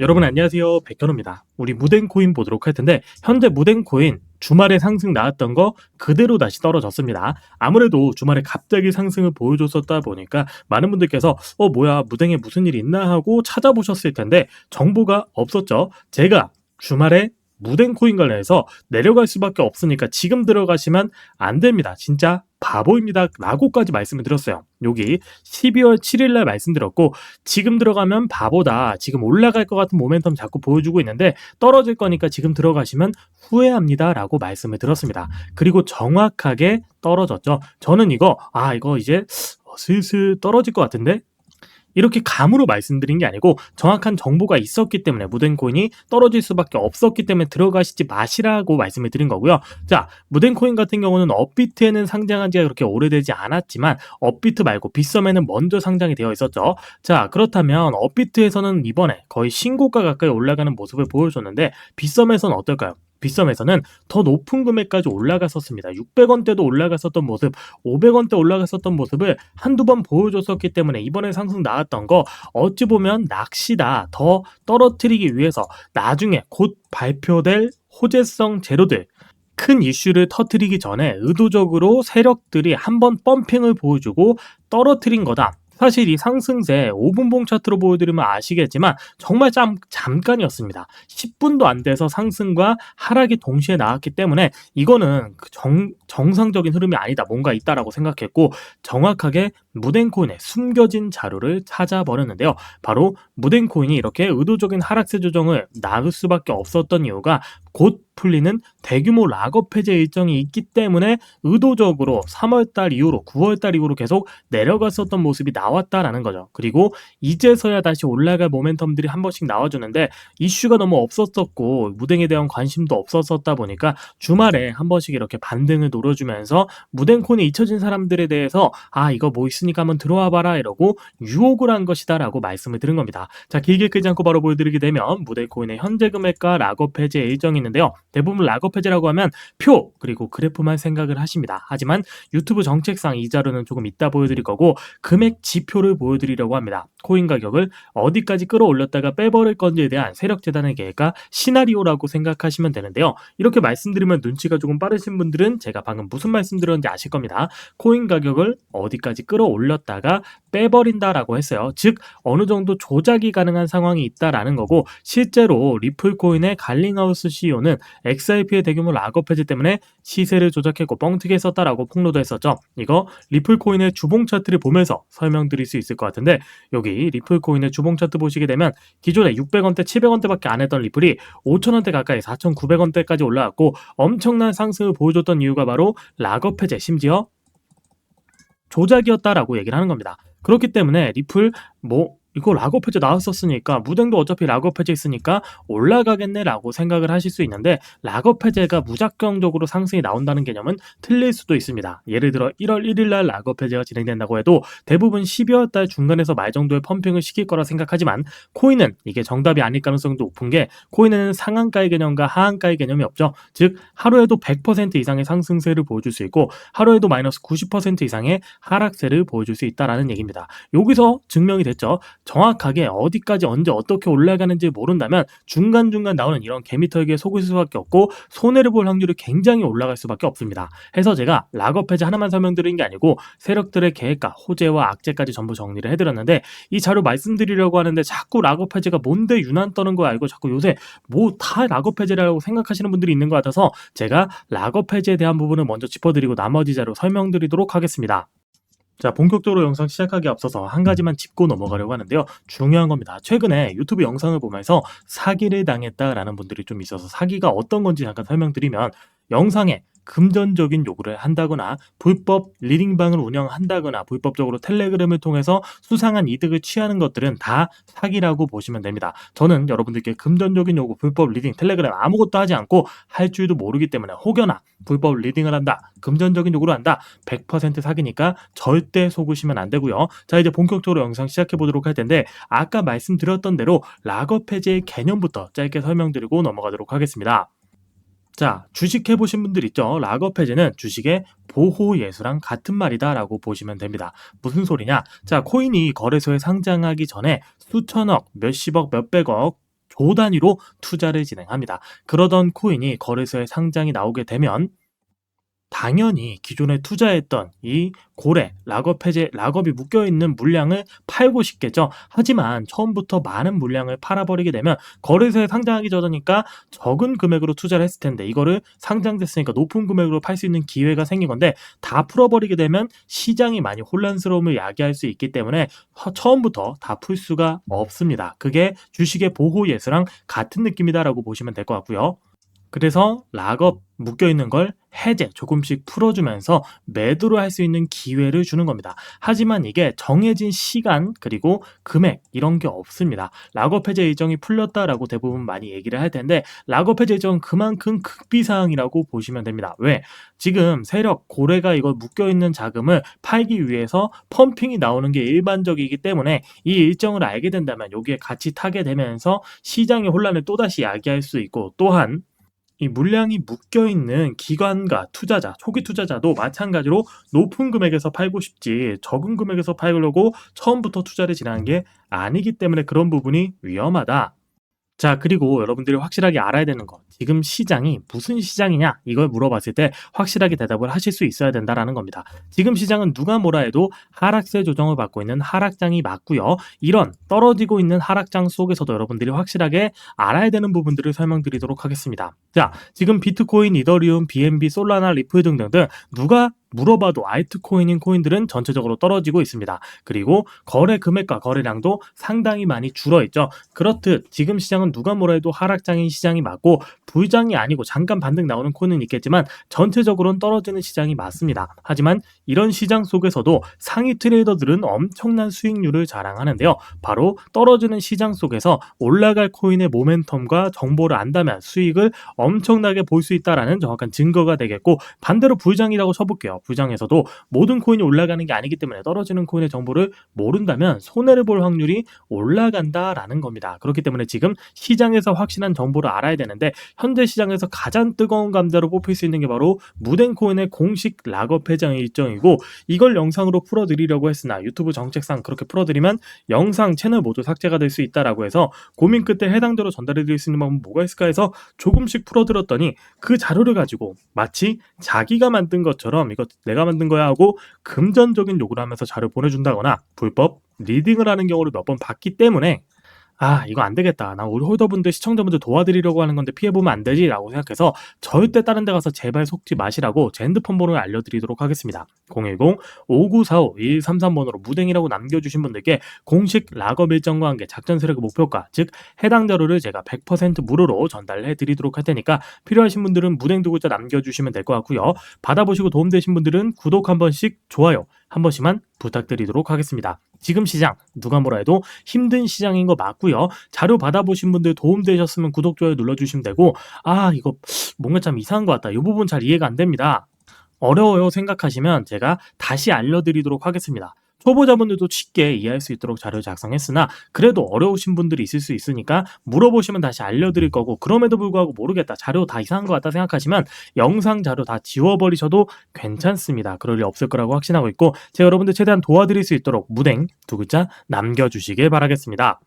여러분 안녕하세요 백현우입니다. 우리 무덴코인 보도록 할 텐데 현재 무덴코인 주말에 상승 나왔던 거 그대로 다시 떨어졌습니다. 아무래도 주말에 갑자기 상승을 보여줬었다 보니까 많은 분들께서 어 뭐야 무덴에 무슨 일이 있나 하고 찾아보셨을 텐데 정보가 없었죠. 제가 주말에 무덴코인 관련해서 내려갈 수밖에 없으니까 지금 들어가시면 안 됩니다. 진짜 바보입니다. 라고까지 말씀을 드렸어요. 여기 12월 7일 날 말씀드렸고 지금 들어가면 바보다. 지금 올라갈 것 같은 모멘텀 자꾸 보여주고 있는데 떨어질 거니까 지금 들어가시면 후회합니다. 라고 말씀을 드렸습니다. 그리고 정확하게 떨어졌죠. 저는 이거 아 이거 이제 슬슬 떨어질 것 같은데 이렇게 감으로 말씀드린 게 아니고 정확한 정보가 있었기 때문에 무덴코인이 떨어질 수밖에 없었기 때문에 들어가시지 마시라고 말씀을 드린 거고요. 자, 무덴코인 같은 경우는 업비트에는 상장한 지가 그렇게 오래되지 않았지만 업비트 말고 빗썸에는 먼저 상장이 되어 있었죠. 자, 그렇다면 업비트에서는 이번에 거의 신고가 가까이 올라가는 모습을 보여줬는데 빗썸에서는 어떨까요? 빗썸에서는 더 높은 금액까지 올라갔었습니다. 600원대도 올라갔었던 모습, 500원대 올라갔었던 모습을 한두 번 보여줬었기 때문에 이번에 상승 나왔던 거 어찌 보면 낚시다 더 떨어뜨리기 위해서 나중에 곧 발표될 호재성 제로들 큰 이슈를 터트리기 전에 의도적으로 세력들이 한번 펌핑을 보여주고 떨어뜨린 거다. 사실 이 상승세 5분봉 차트로 보여드리면 아시겠지만 정말 잠, 잠깐이었습니다. 10분도 안 돼서 상승과 하락이 동시에 나왔기 때문에 이거는 그 정, 정상적인 흐름이 아니다. 뭔가 있다라고 생각했고 정확하게 무덴코인의 숨겨진 자료를 찾아버렸는데요. 바로 무덴코인이 이렇게 의도적인 하락세 조정을 나을 수밖에 없었던 이유가 곧 풀리는 대규모 락업 해제 일정이 있기 때문에 의도적으로 3월달 이후로 9월달 이후로 계속 내려갔었던 모습이 나왔다라는 거죠. 그리고 이제서야 다시 올라갈 모멘텀들이 한 번씩 나와주는데 이슈가 너무 없었었고 무댕에 대한 관심도 없었었다 보니까 주말에 한 번씩 이렇게 반등을 노려주면서 무댕콘이 잊혀진 사람들에 대해서 아 이거 뭐 있으니까 한번 들어와 봐라 이러고 유혹을 한 것이다라고 말씀을 드린 겁니다. 자 길게 끄지 않고 바로 보여드리게 되면 무댕코인의 현재 금액과 락업 해제 일정이 있는데요. 대부분 락업 해제라고 하면 표 그리고 그래프만 생각을 하십니다. 하지만 유튜브 정책상 이 자료는 조금 이따 보여드릴 거고 금액 지표를 보여드리려고 합니다. 코인 가격을 어디까지 끌어올렸다가 빼버릴 건지에 대한 세력 재단의 계획과 시나리오라고 생각하시면 되는데요. 이렇게 말씀드리면 눈치가 조금 빠르신 분들은 제가 방금 무슨 말씀드렸는지 아실 겁니다. 코인 가격을 어디까지 끌어올렸다가 빼버린다라고 했어요. 즉 어느 정도 조작이 가능한 상황이 있다라는 거고 실제로 리플 코인의 갈링하우스 CEO는 XRP의 대규모 락업 해제 때문에 시세를 조작했고 뻥튀기 했었다라고 폭로도 했었죠. 이거 리플 코인의 주봉 차트를 보면서 설명드릴 수 있을 것 같은데 여기 리플 코인의 주봉 차트 보시게 되면 기존에 600원대, 700원대밖에 안 했던 리플이 5천원대 가까이 4,900원대까지 올라왔고 엄청난 상승을 보여줬던 이유가 바로 락업 해제 심지어 조작이었다라고 얘기를 하는 겁니다. 그렇기 때문에 리플 뭐 이거 락업 해제 나왔었으니까 무등도 어차피 락업 해제 있으니까 올라가겠네라고 생각을 하실 수 있는데 락업 해제가 무작정적으로 상승이 나온다는 개념은 틀릴 수도 있습니다. 예를 들어 1월 1일 날 락업 해제가 진행된다고 해도 대부분 12월 달 중간에서 말 정도의 펌핑을 시킬 거라 생각하지만 코인은 이게 정답이 아닐 가능성도 높은 게 코인은 상한가의 개념과 하한가의 개념이 없죠. 즉 하루에도 100% 이상의 상승세를 보여줄 수 있고 하루에도 마이너스 90% 이상의 하락세를 보여줄 수 있다라는 얘기입니다. 여기서 증명이 됐죠. 정확하게 어디까지 언제 어떻게 올라가는지 모른다면 중간중간 나오는 이런 개미털기에 속을 수밖에 없고 손해를 볼 확률이 굉장히 올라갈 수밖에 없습니다. 해서 제가 락업 해제 하나만 설명드린 게 아니고 세력들의 계획과 호재와 악재까지 전부 정리를 해드렸는데 이 자료 말씀드리려고 하는데 자꾸 락업 해제가 뭔데 유난 떠는 거 알고 자꾸 요새 뭐 다 락업 해제라고 생각하시는 분들이 있는 것 같아서 제가 락업 해제에 대한 부분을 먼저 짚어드리고 나머지 자료 설명드리도록 하겠습니다. 자, 본격적으로 영상 시작하기 앞서서 한 가지만 짚고 넘어가려고 하는데요. 중요한 겁니다. 최근에 유튜브 영상을 보면서 사기를 당했다라는 분들이 좀 있어서 사기가 어떤 건지 잠깐 설명드리면 영상에 금전적인 요구를 한다거나 불법 리딩방을 운영한다거나 불법적으로 텔레그램을 통해서 수상한 이득을 취하는 것들은 다 사기라고 보시면 됩니다. 저는 여러분들께 금전적인 요구, 불법 리딩, 텔레그램 아무것도 하지 않고 할 줄도 모르기 때문에 혹여나 불법 리딩을 한다, 금전적인 요구를 한다, 100% 사기니까 절대 속으시면 안 되고요. 자 이제 본격적으로 영상 시작해 보도록 할 텐데 아까 말씀드렸던 대로 락업 해제의 개념부터 짧게 설명드리고 넘어가도록 하겠습니다. 자, 주식 해보신 분들 있죠? 락업 해제는 주식의 보호 예수랑 같은 말이다라고 보시면 됩니다. 무슨 소리냐? 자, 코인이 거래소에 상장하기 전에 수천억, 몇십억, 몇백억 조 단위로 투자를 진행합니다. 그러던 코인이 거래소에 상장이 나오게 되면 당연히 기존에 투자했던 이 고래, 락업 해제, 락업이 묶여있는 물량을 팔고 싶겠죠. 하지만 처음부터 많은 물량을 팔아버리게 되면 거래소에 상장하기 전이니까 적은 금액으로 투자를 했을 텐데 이거를 상장됐으니까 높은 금액으로 팔 수 있는 기회가 생긴 건데 다 풀어버리게 되면 시장이 많이 혼란스러움을 야기할 수 있기 때문에 허- 처음부터 다 풀 수가 없습니다. 그게 주식의 보호 예수랑 같은 느낌이다라고 보시면 될 것 같고요. 그래서 락업 묶여 있는 걸 해제 조금씩 풀어주면서 매도를 할 수 있는 기회를 주는 겁니다. 하지만 이게 정해진 시간 그리고 금액 이런 게 없습니다. 락업 해제 일정이 풀렸다라고 대부분 많이 얘기를 할 텐데 락업 해제 일정은 그만큼 극비 사항이라고 보시면 됩니다. 왜? 지금 세력 고래가 이걸 묶여 있는 자금을 팔기 위해서 펌핑이 나오는 게 일반적이기 때문에 이 일정을 알게 된다면 여기에 같이 타게 되면서 시장의 혼란을 또다시 야기할 수 있고 또한 이 물량이 묶여 있는 기관과 투자자, 초기 투자자도 마찬가지로 높은 금액에서 팔고 싶지 적은 금액에서 팔려고 처음부터 투자를 진행한 게 아니기 때문에 그런 부분이 위험하다. 자, 그리고 여러분들이 확실하게 알아야 되는 거. 지금 시장이 무슨 시장이냐? 이걸 물어봤을 때 확실하게 대답을 하실 수 있어야 된다라는 겁니다. 지금 시장은 누가 뭐라 해도 하락세 조정을 받고 있는 하락장이 맞고요. 이런 떨어지고 있는 하락장 속에서도 여러분들이 확실하게 알아야 되는 부분들을 설명드리도록 하겠습니다. 자, 지금 비트코인, 이더리움, BNB, 솔라나, 리플 등등등 누가 물어봐도 알트코인인 코인들은 전체적으로 떨어지고 있습니다. 그리고 거래 금액과 거래량도 상당히 많이 줄어 있죠. 그렇듯 지금 시장은 누가 뭐라 해도 하락장인 시장이 맞고 불장이 아니고 잠깐 반등 나오는 코인은 있겠지만 전체적으로는 떨어지는 시장이 맞습니다. 하지만 이런 시장 속에서도 상위 트레이더들은 엄청난 수익률을 자랑하는데요. 바로 떨어지는 시장 속에서 올라갈 코인의 모멘텀과 정보를 안다면 수익을 엄청나게 볼 수 있다라는 정확한 증거가 되겠고 반대로 불장이라고 쳐볼게요. 불장에서도 모든 코인이 올라가는 게 아니기 때문에 떨어지는 코인의 정보를 모른다면 손해를 볼 확률이 올라간다라는 겁니다. 그렇기 때문에 지금 시장에서 확실한 정보를 알아야 되는데 현재 시장에서 가장 뜨거운 감자로 뽑힐 수 있는 게 바로 무덴코인의 공식 락업 해장 일정이고 이걸 영상으로 풀어드리려고 했으나 유튜브 정책상 그렇게 풀어드리면 영상 채널 모두 삭제가 될 수 있다라고 해서 고민 끝에 해당대로 전달해드릴 수 있는 방법 뭐가 있을까 해서 조금씩 풀어드렸더니 그 자료를 가지고 마치 자기가 만든 것처럼 이거 내가 만든 거야 하고 금전적인 요구를 하면서 자료 보내준다거나 불법 리딩을 하는 경우를 몇 번 봤기 때문에 아 이거 안 되겠다. 나 우리 홀더분들 시청자분들 도와드리려고 하는 건데 피해보면 안 되지 라고 생각해서 절대 다른 데 가서 제발 속지 마시라고 제 핸드폰 번호를 알려드리도록 하겠습니다. 010-5945-2133번으로 무댕이라고 남겨주신 분들께 공식 락업 일정과 함께 작전 세력의 목표가 즉 해당 자료를 제가 100% 무료로 전달해 드리도록 할 테니까 필요하신 분들은 무댕 두 글자 남겨주시면 될 것 같고요. 받아보시고 도움되신 분들은 구독 한 번씩 좋아요 한 번씩만 부탁드리도록 하겠습니다. 지금 시장 누가 뭐라 해도 힘든 시장인 거 맞고요. 자료 받아보신 분들 도움되셨으면 구독 좋아요 눌러주시면 되고 아 이거 뭔가 참 이상한 것 같다. 이 부분 잘 이해가 안 됩니다. 어려워요 생각하시면 제가 다시 알려드리도록 하겠습니다. 초보자분들도 쉽게 이해할 수 있도록 자료 작성했으나 그래도 어려우신 분들이 있을 수 있으니까 물어보시면 다시 알려드릴 거고 그럼에도 불구하고 모르겠다 자료 다 이상한 것 같다 생각하시면 영상 자료 다 지워버리셔도 괜찮습니다. 그럴 일 없을 거라고 확신하고 있고 제가 여러분들 최대한 도와드릴 수 있도록 무댕 두 글자 남겨주시길 바라겠습니다.